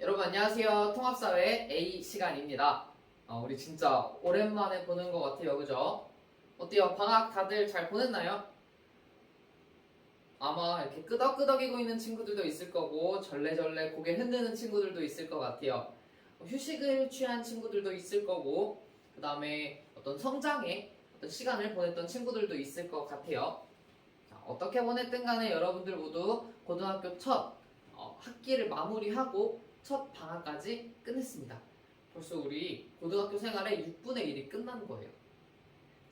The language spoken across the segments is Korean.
여러분 안녕하세요. 통합사회 A 시간입니다. 어, 우리 진짜 오랜만에 보는 것 같아요, 그죠? 어때요? 방학 다들 잘 보냈나요? 아마 이렇게 끄덕끄덕이고 있는 친구들도 있을 거고 절레절레 고개 흔드는 친구들도 있을 것 같아요. 뭐 휴식을 취한 친구들도 있을 거고 그 다음에 어떤 성장의 어떤 시간을 보냈던 친구들도 있을 것 같아요. 자, 어떻게 보냈든 간에 여러분들 모두 고등학교 첫 어, 학기를 마무리하고 첫 방학까지 끝냈습니다. 벌써 우리 고등학교 생활의 6분의 1이 끝난 거예요.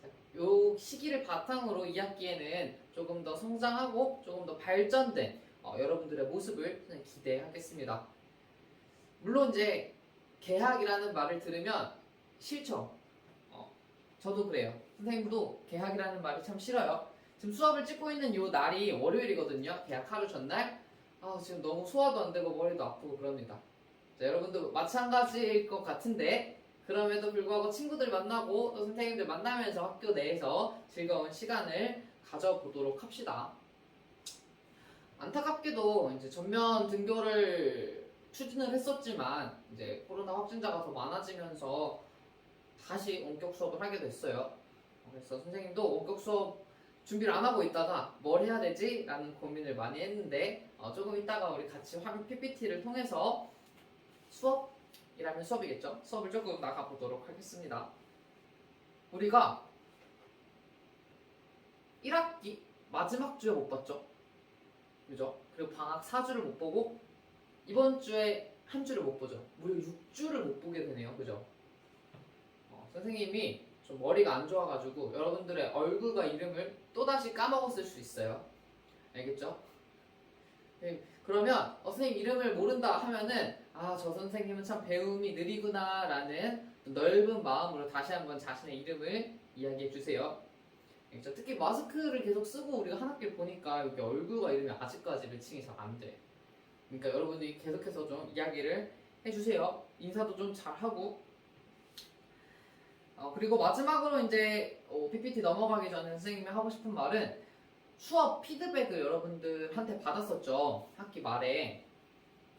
자, 요 시기를 바탕으로 2학기에는 조금 더 성장하고 조금 더 발전된 어, 여러분들의 모습을 기대하겠습니다. 물론 이제 개학이라는 말을 들으면 싫죠. 어, 저도 그래요. 선생님도 개학이라는 말이 참 싫어요. 지금 수업을 찍고 있는 요 날이 월요일이거든요. 개학 하루 전날. 아, 지금 너무 소화도 안 되고 머리도 아프고 그럽니다. 자, 여러분도 마찬가지일 것 같은데 그럼에도 불구하고 친구들 만나고 또 선생님들 만나면서 학교 내에서 즐거운 시간을 가져보도록 합시다. 안타깝게도 이제 전면 등교를 추진을 했었지만 이제 코로나 확진자가 더 많아지면서 다시 원격 수업을 하게 됐어요. 그래서 선생님도 원격 수업 준비를 안 하고 있다가 뭘 해야 되지? 라는 고민을 많이 했는데 어, 조금 있다가 우리 같이 화면 PPT를 통해서 수업이라면 수업이겠죠? 수업을 조금 나가보도록 하겠습니다. 우리가 1학기 마지막 주에 못 봤죠? 그죠? 그리고 방학 4주를 못 보고 이번 주에 한 주를 못 보죠. 무려 6주를 못 보게 되네요. 그죠? 어, 선생님이 좀 머리가 안 좋아가지고 여러분들의 얼굴과 이름을 또다시 까먹었을 수 있어요. 알겠죠? 네, 그러면 어, 선생님 이름을 모른다 하면은 아 저 선생님은 참 배움이 느리구나 라는 넓은 마음으로 다시 한번 자신의 이름을 이야기해 주세요. 알겠죠? 특히 마스크를 계속 쓰고 우리가 한 학기를 보니까 여기 얼굴과 이름이 아직까지 매칭이 잘 안 돼. 그러니까 여러분들이 계속해서 좀 이야기를 해주세요. 인사도 좀 잘하고 어, 그리고 마지막으로 이제 어, PPT 넘어가기 전에 선생님이 하고 싶은 말은 수업 피드백을 여러분들한테 받았었죠 학기 말에.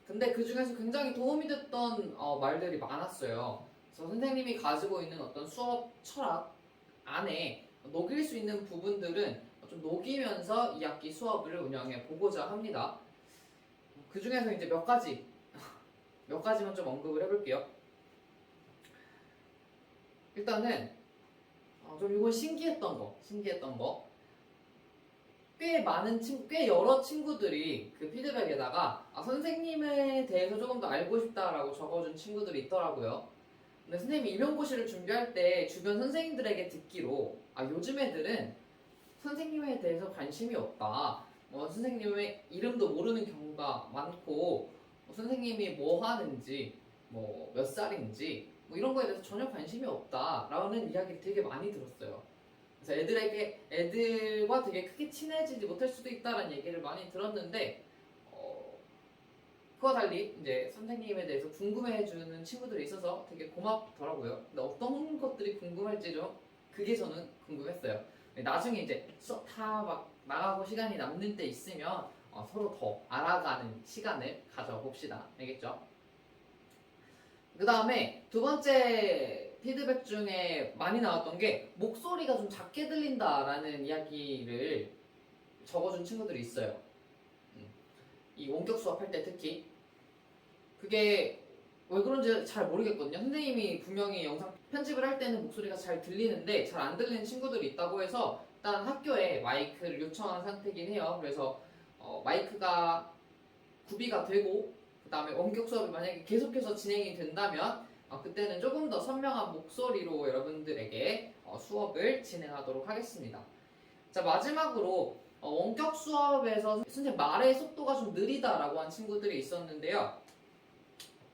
근데 그 중에서 굉장히 도움이 됐던 어, 말들이 많았어요. 그래서 선생님이 가지고 있는 어떤 수업 철학 안에 녹일 수 있는 부분들은 좀 녹이면서 이 학기 수업을 운영해 보고자 합니다. 그 중에서 이제 몇 가지 몇 가지만 좀 언급을 해볼게요 일단은 어, 좀 이건 신기했던 거, 신기했던 거. 꽤 많은 친, 꽤 여러 친구들이 그 피드백에다가 아, 선생님에 대해서 조금 더 알고 싶다라고 적어준 친구들이 있더라고요. 근데 선생님이 임용고시를 준비할 때 주변 선생님들에게 듣기로 아 요즘 애들은 선생님에 대해서 관심이 없다. 뭐 선생님의 이름도 모르는 경우가 많고 뭐 선생님이 뭐 하는지 뭐 몇 살인지 뭐 이런 거에 대해서 전혀 관심이 없다라는 이야기를 되게 많이 들었어요. 그래서 애들에게 애들과 되게 크게 친해지지 못할 수도 있다라는 얘기를 많이 들었는데 어, 그와 달리 이제 선생님에 대해서 궁금해해주는 친구들이 있어서 되게 고맙더라고요. 근데 어떤 것들이 궁금할지 좀 그게 저는 궁금했어요. 나중에 이제 다막 나가고 시간이 남는 때 있으면 어, 서로 더 알아가는 시간을 가져봅시다. 알겠죠? 그 다음에 두 번째 피드백 중에 많이 나왔던 게 목소리가 좀 작게 들린다라는 이야기를 적어준 친구들이 있어요. 음. 이 원격 수업할 때 특히 그게 왜 그런지 잘 모르겠거든요. 선생님이 분명히 영상 편집을 할 때는 목소리가 잘 들리는데 잘 안 들리는 친구들이 있다고 해서 일단 학교에 마이크를 요청한 상태긴 해요. 그래서 어, 마이크가 구비가 되고 그 다음에 원격 수업이 만약에 계속해서 진행이 된다면 어, 그때는 조금 더 선명한 목소리로 여러분들에게 어, 수업을 진행하도록 하겠습니다. 자 마지막으로 어, 원격 수업에서 선생님 말의 속도가 좀 느리다라고 한 친구들이 있었는데요.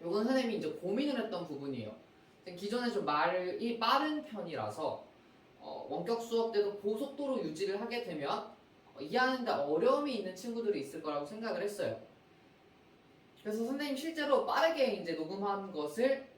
이건 선생님이 이제 고민을 했던 부분이에요. 기존에 좀 말이 빠른 편이라서 어, 원격 수업 때도 고속도로 유지를 하게 되면 어, 이해하는데 어려움이 있는 친구들이 있을 거라고 생각을 했어요. 그래서 선생님 실제로 빠르게 이제 녹음한 것을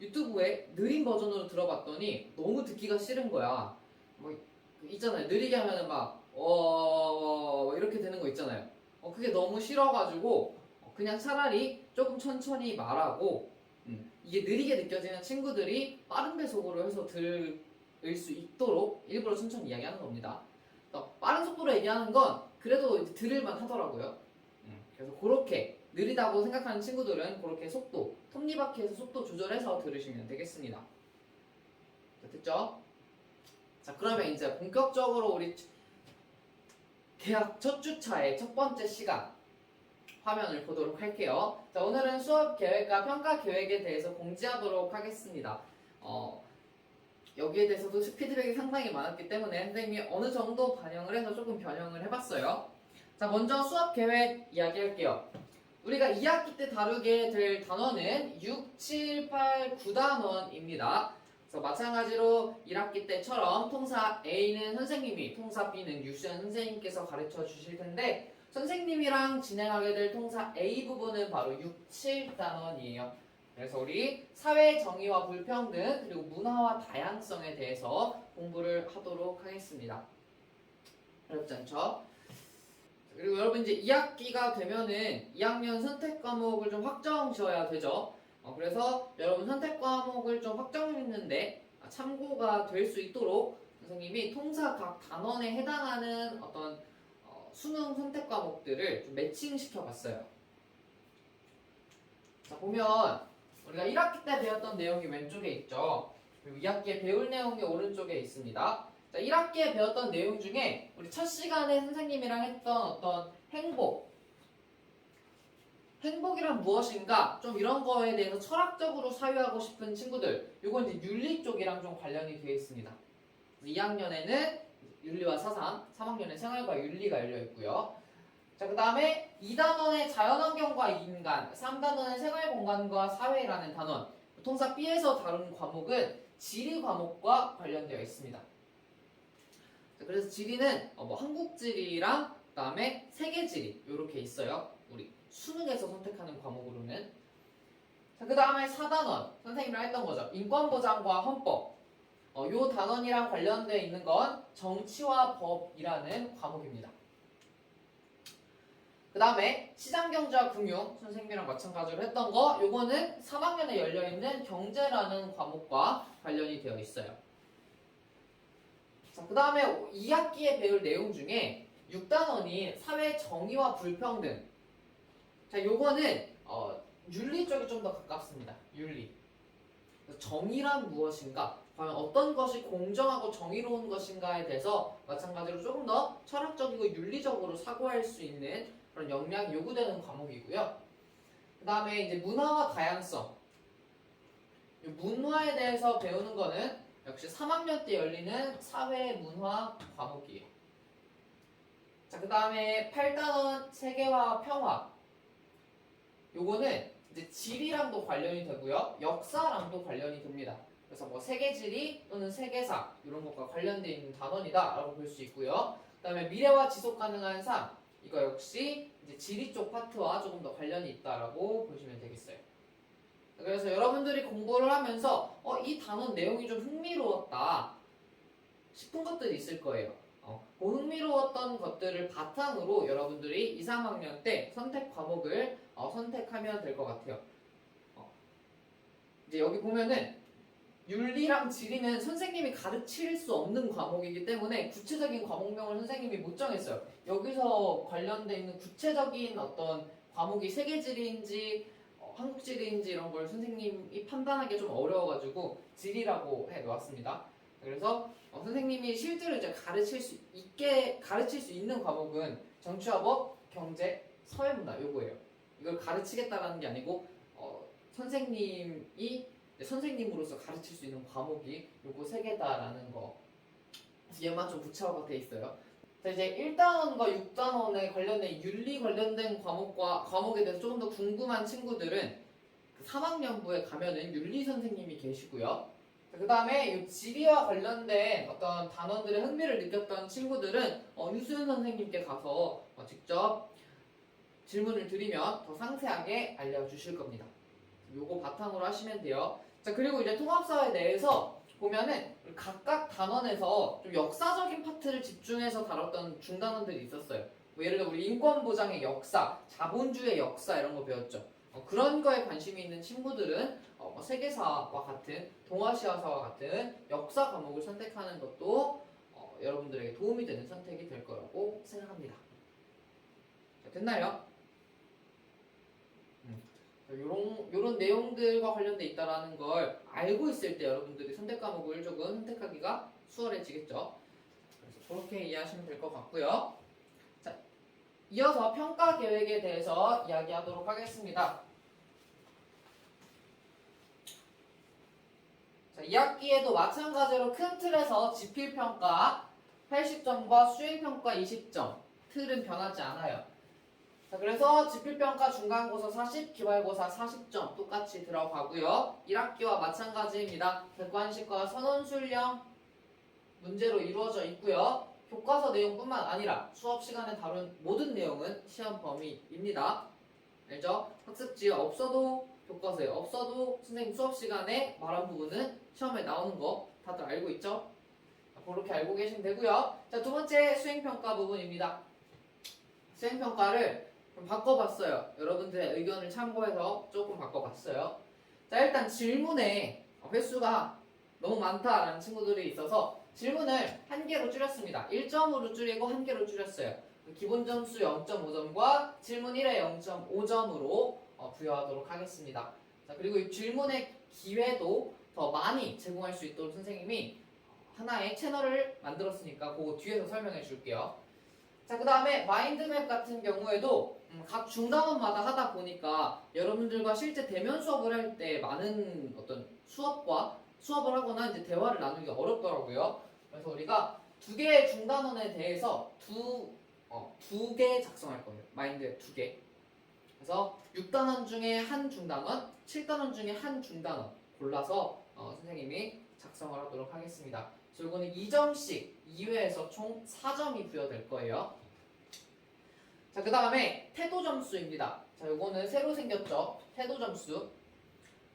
유튜브에 느린 버전으로 들어봤더니 너무 듣기가 싫은 거야. 뭐그 있잖아요. 느리게 하면은 막, 어, 이렇게 되는 거 있잖아요. 어, 그게 너무 싫어가지고, 어, 그냥 차라리 조금 천천히 말하고, 음, 이게 느리게 느껴지는 친구들이 빠른 배속으로 해서 들을 수 있도록 일부러 천천히 이야기하는 겁니다. 또 빠른 속도로 얘기하는 건 그래도 들을만 하더라고요. 음, 그래서 그렇게 느리다고 생각하는 친구들은 그렇게 속도, 톱니바퀴에서 속도 조절해서 들으시면 되겠습니다. 자, 됐죠? 자, 그러면 이제 본격적으로 우리 대학 첫 주차의 첫 번째 시간 화면을 보도록 할게요. 자, 오늘은 수업 계획과 평가 계획에 대해서 공지하도록 하겠습니다. 어, 여기에 대해서도 피드백이 상당히 많았기 때문에 선생님이 어느 정도 반영을 해서 조금 변형을 해봤어요. 자, 먼저 수업 계획 이야기할게요. 우리가 2학기 때 다루게 될 단원은 6, 7, 8, 9단원입니다. 그래서 마찬가지로 1학기 때처럼 통사 A는 선생님이, 통사 B는 유시연 선생님께서 가르쳐 주실 텐데 선생님이랑 진행하게 될 통사 A 부분은 바로 6, 7단원이에요. 그래서 우리 사회 정의와 불평등 그리고 문화와 다양성에 대해서 공부를 하도록 하겠습니다. 어렵지 않죠? 그리고 여러분 이제 2학기가 되면은 2학년 선택 과목을 좀 확정 지어야 되죠. 어, 그래서 여러분 선택 과목을 좀 확정했는데 아, 참고가 될 수 있도록 선생님이 통사 각 단원에 해당하는 어떤 어, 수능 선택 과목들을 좀 매칭시켜 봤어요. 자 보면 우리가 1학기 때 배웠던 내용이 왼쪽에 있죠. 그리고 2학기에 배울 내용이 오른쪽에 있습니다. 자, 1학기에 배웠던 내용 중에 우리 첫 시간에 선생님이랑 했던 어떤 행복 행복이란 무엇인가 좀 이런 거에 대해서 철학적으로 사유하고 싶은 친구들 요건 이제 윤리 쪽이랑 좀 관련이 되어 있습니다. 2학년에는 윤리와 사상, 3학년에 생활과 윤리가 열려 있고요. 자, 그 다음에 2단원의 자연환경과 인간, 3단원의 생활공간과 사회라는 단원, 통사 B에서 다룬 과목은 지리 과목과 관련되어 있습니다. 자, 그래서 지리는 어, 뭐 한국 지리랑 그다음에 세계 지리 이렇게 있어요. 우리 수능에서 선택하는 과목으로는. 자, 그 다음에 4단원 선생님이랑 했던 거죠. 인권보장과 헌법. 어, 요 단원이랑 관련되어 있는 건 정치와 법이라는 과목입니다. 그 다음에 시장경제와 금융 선생님이랑 마찬가지로 했던 거 요거는 3학년에 열려있는 경제라는 과목과 관련이 되어 있어요. 자, 그 다음에 2학기에 배울 내용 중에 6단원이 사회 정의와 불평등. 자, 요거는 어, 윤리 쪽이 좀 더 가깝습니다. 윤리. 정의란 무엇인가? 과연 어떤 것이 공정하고 정의로운 것인가에 대해서 마찬가지로 조금 더 철학적이고 윤리적으로 사고할 수 있는 그런 역량이 요구되는 과목이고요. 그 다음에 이제 문화와 다양성. 이 문화에 대해서 배우는 거는 역시 3학년 때 열리는 사회 문화 과목이에요. 자, 그 다음에 8단원 세계와 평화. 요거는 이제 지리랑도 관련이 되고요. 역사랑도 관련이 됩니다. 그래서 뭐 세계지리 또는 세계사 이런 것과 관련되어 있는 단원이다 라고 볼 수 있고요. 그 다음에 미래와 지속 가능한 삶 이거 역시 이제 지리 쪽 파트와 조금 더 관련이 있다라고 보시면 되겠어요. 그래서 여러분들이 공부를 하면서 어, 이 단원 내용이 좀 흥미로웠다 싶은 것들이 있을 거예요. 어, 그 흥미로웠던 것들을 바탕으로 여러분들이 2, 3학년 때 선택 과목을 어, 선택하면 될 것 같아요. 어, 이제 여기 보면은 윤리랑 지리는 선생님이 가르칠 수 없는 과목이기 때문에 구체적인 과목명을 선생님이 못 정했어요. 여기서 관련돼 있는 구체적인 어떤 과목이 세계지리인지 어, 한국지리인지 이런 걸 선생님이 판단하기 좀 어려워가지고 지리라고 해 놓았습니다. 그래서 어, 선생님이 실제로 이제 가르칠 수 있게 가르칠 수 있는 과목은 정치와 법, 경제, 사회문화 요거예요. 이걸 가르치겠다라는 게 아니고 어, 선생님이 선생님으로서 가르칠 수 있는 과목이 요거 세 개다라는 거. 얘만 좀 구체화가 돼 있어요. 자 이제 1단원과 6단원에 관련된 윤리 관련된 과목과 과목에 대해서 조금 더 궁금한 친구들은 그 3학년부에 가면은 윤리 선생님이 계시고요. 그 다음에 이 지리와 관련된 어떤 단원들의 흥미를 느꼈던 친구들은 어, 유수연 선생님께 가서 어, 직접 질문을 드리면 더 상세하게 알려주실 겁니다. 요거 바탕으로 하시면 돼요. 자 그리고 이제 통합사회 내에서 보면은 각각 단원에서 좀 역사적인 파트를 집중해서 다뤘던 중단원들이 있었어요. 뭐 예를 들어 우리 인권 보장의 역사, 자본주의 역사 이런 거 배웠죠. 어, 그런 거에 관심이 있는 친구들은 어, 뭐 세계사와 같은 동아시아사와 같은 역사 과목을 선택하는 것도 어, 여러분들에게 도움이 되는 선택이 될 거라고 생각합니다. 자, 됐나요? 음. 요런, 요런 내용들과 관련돼 있다라는 걸 알고 있을 때 여러분들이 선택 과목을 조금 선택하기가 수월해지겠죠. 그래서 그렇게 이해하시면 될 것 같고요. 자, 이어서 평가 계획에 대해서 이야기하도록 하겠습니다. 자, 2학기에도 마찬가지로 큰 틀에서 지필평가 80점과 수행평가 20점 틀은 변하지 않아요. 자, 그래서 지필평가 중간고사 40, 기말고사 40점 똑같이 들어가고요. 1학기와 마찬가지입니다. 객관식과 선언술령 문제로 이루어져 있고요. 교과서 내용뿐만 아니라 수업 시간에 다룬 모든 내용은 시험 범위입니다. 알죠? 학습지에 없어도 교과서에 없어도 선생님 수업 시간에 말한 부분은 시험에 나오는 거 다들 알고 있죠? 자, 그렇게 알고 계시면 되고요. 자, 두 번째 수행평가 부분입니다. 수행평가를 좀 바꿔봤어요. 여러분들의 의견을 참고해서 조금 바꿔봤어요. 자, 일단 질문에 횟수가 너무 많다라는 친구들이 있어서 질문을 한 개로 줄였습니다. 1점으로 줄이고 한 개로 줄였어요. 기본 점수 0.5점과 질문 1에 0.5점으로 어, 부여하도록 하겠습니다. 자, 그리고 이 질문의 기회도 더 많이 제공할 수 있도록 선생님이 하나의 채널을 만들었으니까 그거 뒤에서 설명해 줄게요. 자, 그 다음에 마인드맵 같은 경우에도 음, 각 중단원마다 하다 보니까 여러분들과 실제 대면 수업을 할 때 많은 어떤 수업과 수업을 하거나 이제 대화를 나누기가 어렵더라고요. 그래서 우리가 두 개의 중단원에 대해서 두, 어, 두 개 작성할 거예요. 마인드맵 두 개. 그래서 6단원 중에 한 중단원, 7단원 중에 한 중단원 골라서 어, 선생님이 작성을 하도록 하겠습니다. 그래서 이거는 2점씩 2회에서 총 4점이 부여될 거예요. 자, 그 다음에 태도 점수입니다. 자, 요거는 새로 생겼죠. 태도 점수.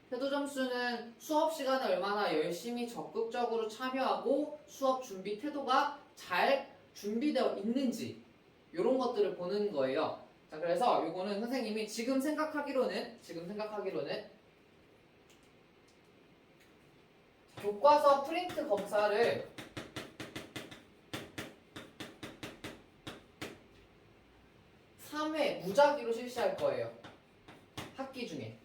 태도 점수는 수업 시간에 얼마나 열심히 적극적으로 참여하고 수업 준비 태도가 잘 준비되어 있는지 이런 것들을 보는 거예요. 자, 그래서 요거는 선생님이 지금 생각하기로는 지금 생각하기로는 교과서 프린트 검사를 삼회 무작위로 실시할 거예요. 학기 중에.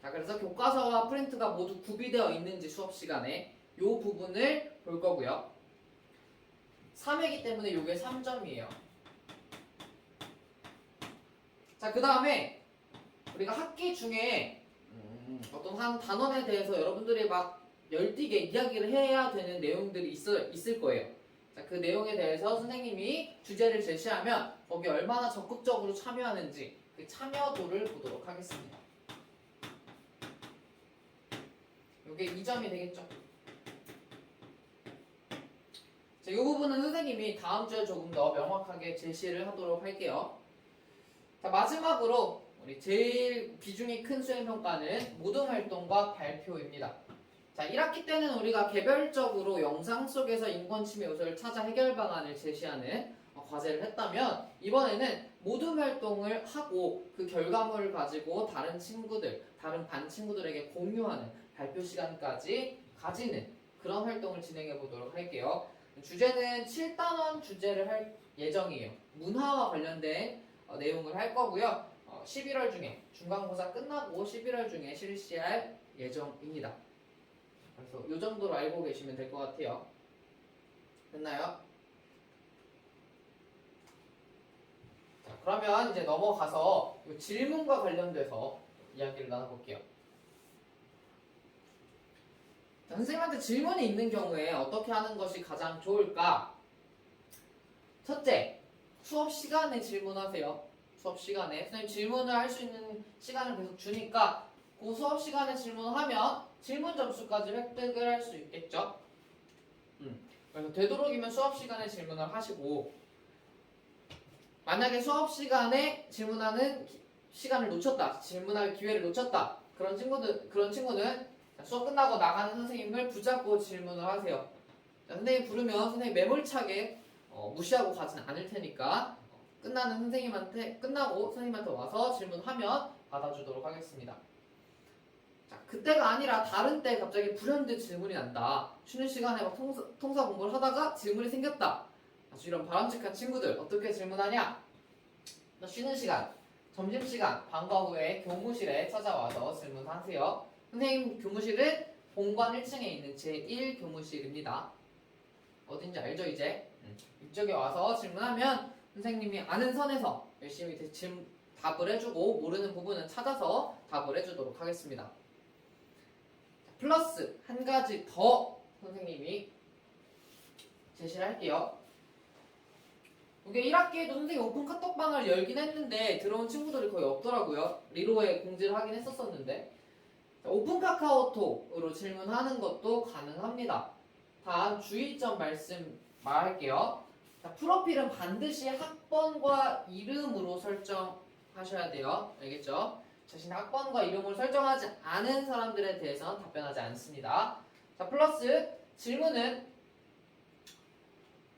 자, 그래서 교과서와 프린트가 모두 구비되어 있는지 수업 시간에 이 부분을 볼 거고요. 3회기 때문에 이게 3점이에요. 자, 그 다음에 우리가 학기 중에 음, 어떤 한 단원에 대해서 여러분들이 막 열띠게 이야기를 해야 되는 내용들이 있어, 있을 거예요. 자, 그 내용에 대해서 선생님이 주제를 제시하면 거기 얼마나 적극적으로 참여하는지 그 참여도를 보도록 하겠습니다. 이게 2점이 되겠죠. 자, 이 부분은 선생님이 다음 주에 조금 더 명확하게 제시를 하도록 할게요. 자, 마지막으로 우리 제일 비중이 큰 수행 평가는 모든 활동과 발표입니다. 자, 1학기 때는 우리가 개별적으로 영상 속에서 인권 침해 요소를 찾아 해결 방안을 제시하는 어, 과제를 했다면 이번에는 모든 활동을 하고 그 결과물을 가지고 다른 친구들, 다른 반 친구들에게 공유하는 발표 시간까지 가지는 그런 활동을 진행해 보도록 할게요. 주제는 7단원 주제를 할 예정이에요. 문화와 관련된 어, 내용을 할 거고요. 어, 11월 중에 중간고사 끝나고 11월 중에 실시할 예정입니다. 그래서 이 정도로 알고 계시면 될 것 같아요. 됐나요? 자, 그러면 이제 넘어가서 이 질문과 관련돼서 이야기를 나눠볼게요. 자, 선생님한테 질문이 있는 경우에 어떻게 하는 것이 가장 좋을까? 첫째, 수업 시간에 질문하세요. 수업 시간에 선생님 질문을 할 수 있는 시간을 계속 주니까 그 수업 시간에 질문하면 질문 점수까지 획득을 할 수 있겠죠. 음, 그래서 되도록이면 수업 시간에 질문을 하시고 만약에 수업 시간에 질문하는 기- 시간을 놓쳤다, 질문할 기회를 놓쳤다 그런 친구들 그런 친구는 자, 수업 끝나고 나가는 선생님을 붙잡고 질문을 하세요. 자, 선생님 부르면 선생님 매몰차게 어, 무시하고 가진 않을 테니까 어, 끝나는 선생님한테 끝나고 선생님한테 와서 질문하면 받아주도록 하겠습니다. 자, 그때가 아니라 다른 때 갑자기 불현듯 질문이 난다. 쉬는 시간에 막 통사, 통사 공부를 하다가 질문이 생겼다. 아주 이런 바람직한 친구들 어떻게 질문하냐? 너 쉬는 시간, 점심 시간, 방과 후에 교무실에 찾아와서 질문하세요. 선생님 교무실은 본관 1층에 있는 제1 교무실입니다. 어딘지 알죠 이제? 음, 이쪽에 와서 질문하면 선생님이 아는 선에서 열심히 대- 질- 답을 해주고 모르는 부분은 찾아서 답을 해주도록 하겠습니다. 자, 플러스 한 가지 더 선생님이 제시를 할게요. 이게 1학기에도 선생님 오픈 카톡방을 열긴 했는데 들어온 친구들이 거의 없더라고요. 리로에 공지를 하긴 했었었는데 자, 오픈 카카오톡으로 질문하는 것도 가능합니다. 단 주의점 말씀 말할게요. 자, 프로필은 반드시 학번과 이름으로 설정하셔야 돼요. 알겠죠? 자신의 학번과 이름을 설정하지 않은 사람들에 대해서는 답변하지 않습니다. 자, 플러스 질문은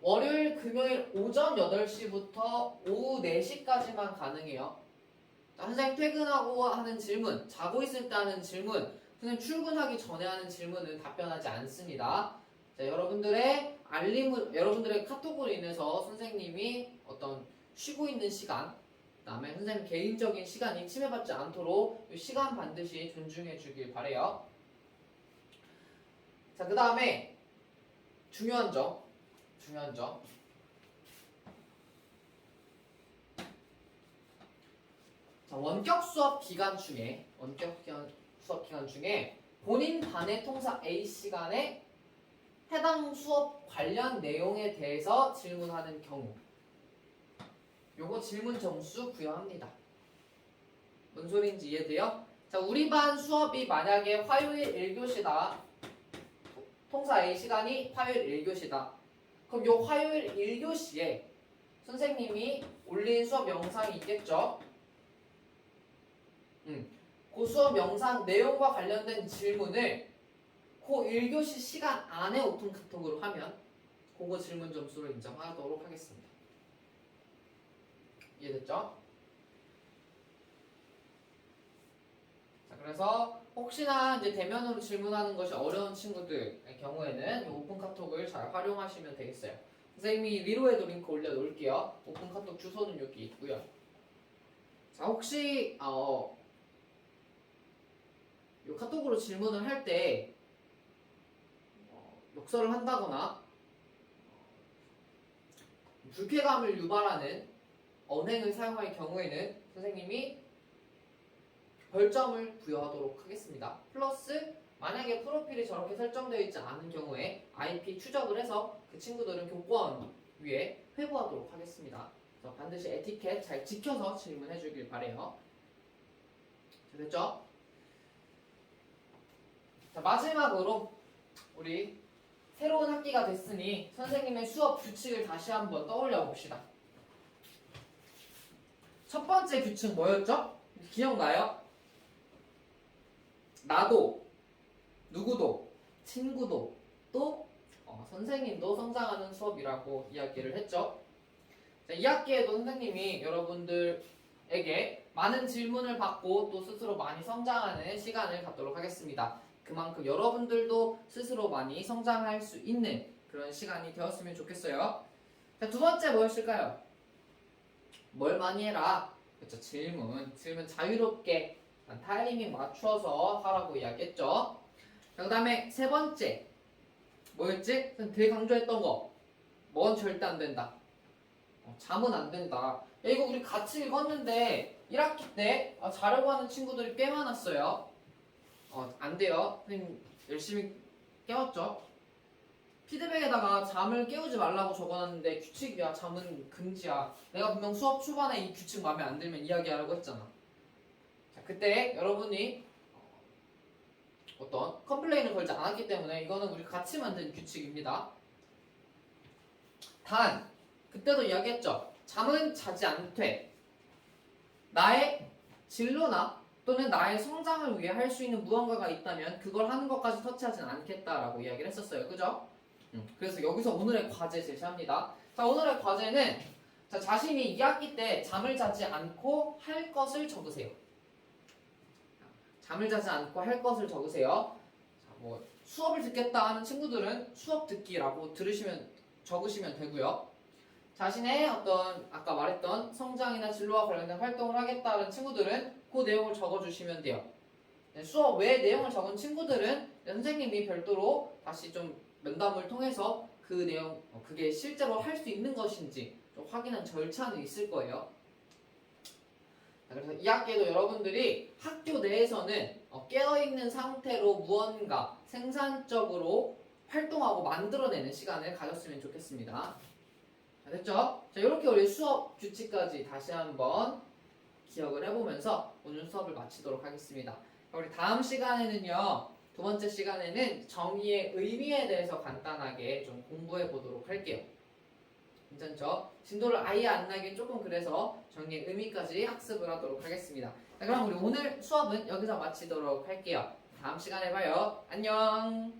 월요일, 금요일 오전 8시부터 오후 4시까지만 가능해요. 자, 선생님 퇴근하고 하는 질문, 자고 있을 때 하는 질문, 선생님 출근하기 전에 하는 질문은 답변하지 않습니다. 자, 여러분들의 알림을, 여러분들의 카톡으로 인해서 선생님이 어떤 쉬고 있는 시간, 그 다음에 선생님 개인적인 시간이 침해받지 않도록 이 시간 반드시 존중해 주길 바래요. 자, 그 다음에 중요한 점, 중요한 점. 자, 원격 수업 기간 중에 원격 기간, 수업 기간 중에 본인 반의 통사 A 시간에 해당 수업 관련 내용에 대해서 질문하는 경우 요거 질문 점수 부여합니다. 뭔 소리인지 이해돼요? 자, 우리 반 수업이 만약에 화요일 1교시다. 통사 A 시간이 화요일 1교시다. 그럼 요 화요일 1교시에 선생님이 올린 수업 영상이 있겠죠? 음, 그 수업 영상 내용과 관련된 질문을 그 1교시 시간 안에 오픈 카톡으로 하면 그거 질문 점수로 인정하도록 하겠습니다. 이해됐죠? 자, 그래서 혹시나 이제 대면으로 질문하는 것이 어려운 친구들의 경우에는 이 오픈 카톡을 잘 활용하시면 되겠어요. 선생님이 위로에도 링크 올려놓을게요. 오픈 카톡 주소는 여기 있고요. 자, 혹시 어, 이 카톡으로 질문을 할때 어, 욕설을 한다거나 어, 불쾌감을 유발하는 언행을 사용할 경우에는 선생님이 별점을 부여하도록 하겠습니다. 플러스 만약에 프로필이 저렇게 설정되어 있지 않은 경우에 IP 추적을 해서 그 친구들은 교권 위에 회부하도록 하겠습니다. 그래서 반드시 에티켓 잘 지켜서 질문해 주길 바래요. 자, 됐죠? 자, 마지막으로 우리 새로운 학기가 됐으니 선생님의 수업 규칙을 다시 한번 떠올려 봅시다. 첫 번째 규칙 뭐였죠? 기억나요? 나도, 누구도, 친구도, 또 어, 선생님도 성장하는 수업이라고 이야기를 했죠. 자, 이 학기에도 선생님이 여러분들에게 많은 질문을 받고 또 스스로 많이 성장하는 시간을 갖도록 하겠습니다. 그만큼 여러분들도 스스로 많이 성장할 수 있는 그런 시간이 되었으면 좋겠어요. 자, 두 번째 뭐였을까요? 뭘 많이 해라. 그렇죠. 질문. 질문 자유롭게 타이밍 맞춰서 하라고 이야기했죠. 자, 그다음에 세 번째 뭐였지? 되게 강조했던 거. 뭔 절대 안 된다. 어, 잠은 안 된다. 야, 이거 우리 같이 읽었는데 1학기 때 아, 자려고 하는 친구들이 꽤 많았어요. 어, 안 돼요. 선생님 열심히 깨웠죠. 피드백에다가 잠을 깨우지 말라고 적어놨는데 규칙이야. 잠은 금지야. 내가 분명 수업 초반에 이 규칙 마음에 안 들면 이야기하라고 했잖아. 자, 그때 여러분이 어떤 컴플레인을 걸지 않았기 때문에 이거는 우리 같이 만든 규칙입니다. 단 그때도 이야기했죠. 잠은 자지 않되 나의 진로나 또는 나의 성장을 위해 할 수 있는 무언가가 있다면 그걸 하는 것까지 터치하진 않겠다라고 이야기를 했었어요. 그죠? 음, 그래서 여기서 오늘의 과제 제시합니다. 자, 오늘의 과제는 자, 자신이 2학기 때 잠을 자지 않고 할 것을 적으세요. 잠을 자지 않고 할 것을 적으세요. 자, 뭐 수업을 듣겠다 하는 친구들은 수업 듣기라고 들으시면 적으시면 되고요. 자신의 어떤 아까 말했던 성장이나 진로와 관련된 활동을 하겠다는 친구들은 그 내용을 적어주시면 돼요. 네, 수업 외 내용을 적은 친구들은 선생님이 별도로 다시 좀 면담을 통해서 그 내용, 어, 그게 실제로 할 수 있는 것인지 좀 확인한 절차는 있을 거예요. 자, 그래서 이 학기에도 여러분들이 학교 내에서는 어, 깨어있는 상태로 무언가 생산적으로 활동하고 만들어내는 시간을 가졌으면 좋겠습니다. 자, 됐죠? 자, 이렇게 우리 수업 규칙까지 다시 한번 기억을 해보면서 오늘 수업을 마치도록 하겠습니다. 자, 우리 다음 시간에는요, 두 번째 시간에는 정의의 의미에 대해서 간단하게 좀 공부해 보도록 할게요. 괜찮죠? 진도를 아예 안 나게 조금 그래서 정의의 의미까지 학습을 하도록 하겠습니다. 자, 그럼 우리 오늘 수업은 여기서 마치도록 할게요. 다음 시간에 봐요. 안녕!